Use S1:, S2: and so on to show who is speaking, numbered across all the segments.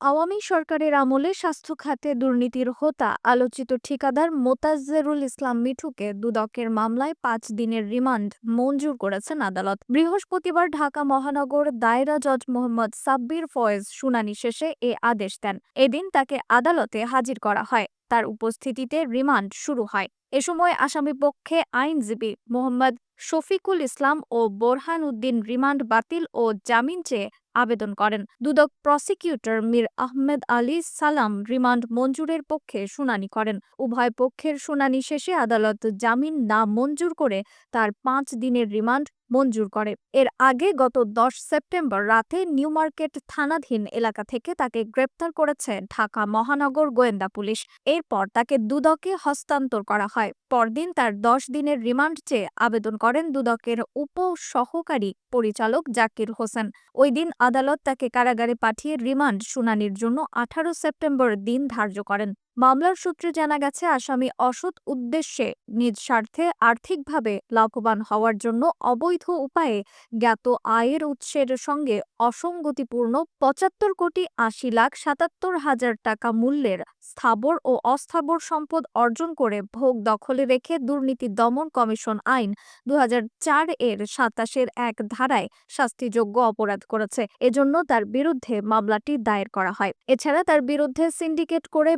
S1: আওয়ামী সরকারের আমলে স্বাস্থ্য খাতে দুর্নীতির হোতা আলোচিত ঠিকাদার মোতাজ্জেরুল ইসলাম মিঠুকে দুদকের মামলায় পাঁচ দিনের রিমান্ড মঞ্জুর করেছেন আদালত। বৃহস্পতিবার ঢাকা মহানগর দায়রা জজ মোহাম্মদ সাব্বির ফয়েজ শুনানি শেষে এ আদেশ দেন। এদিন তাকে আদালতে হাজির করা হয়। তার উপস্থিতিতে রিমান্ড শুরু হয়। এ সময় আসামি পক্ষে আইনজীবী মোহাম্মদ শফিকুল ইসলাম ও বোরহান উদ্দিন রিমান্ড বাতিল ও জামিন চেয়ে আবেদন করেন। দুদক প্রসিকিউটর মীর আহমেদ আলী সালাম রিমান্ড মঞ্জুরের পক্ষে শুনানি করেন। উভয় পক্ষের শুনানি শেষে আদালত জামিন না মঞ্জুর করে তার পাঁচ দিনের রিমান্ড মঞ্জুর করে। এর আগে গত দশ সেপ্টেম্বর রাতে নিউমার্কেট থানাধীন এলাকা থেকে তাকে গ্রেপ্তার করেছে ঢাকা মহানগর গোয়েন্দা পুলিশ। এরপর তাকে দুদকে হস্তান্তর করা হয়। পরদিন তার দশ দিনের রিমান্ড চেয়ে আবেদন করেন দুদকের উপ সহকারী পরিচালক জাকির হোসেন। ওই দিন আদালত তাকে কারাগারে পাঠিয়ে রিমান্ড শুনানির জন্য আঠারো সেপ্টেম্বর দিন ধার্য করেন। মামলার সূত্রে জানা গেছে, আসামি অসৎ উদ্দেশ্যে নিজ স্বার্থে আর্থিকভাবে লাভবান হওয়ার জন্য অবৈধ উপায়ে জ্ঞাত আয়ের উৎসের সঙ্গে অসঙ্গতিপূর্ণ পঁচাত্তর কোটি আশি লাখ সাতাত্তর হাজার টাকা মূল্যের স্থাবর ও অস্থাবর সম্পদ অর্জন করে ভোগ দখলে রেখে দুর্নীতি দমন কমিশন আইন দু হাজার চার এর সাতাশের এক ধারায় শাস্তিযোগ্য অপরাধ করেছে। এজন্য তার বিরুদ্ধে মামলাটি দায়ের করা হয়। এছাড়া তার বিরুদ্ধে সিন্ডিকেট করে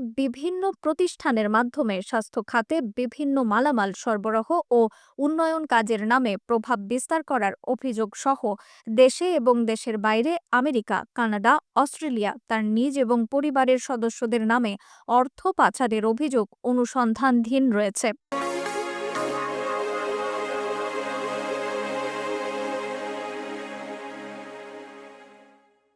S1: বিভিন্ন প্রতিষ্ঠানের মাধ্যমে স্বাস্থ্য খাতে বিভিন্ন মালামাল সরবরাহ ও উন্নয়ন কাজের নামে প্রভাব বিস্তার করার অভিযোগ সহ দেশে এবং দেশের বাইরে আমেরিকা, কানাডা, অস্ট্রেলিয়া, তার নিজ এবং পরিবারের সদস্যদের নামে অর্থ পাচারের অভিযোগ অনুসন্ধানধীন রয়েছে।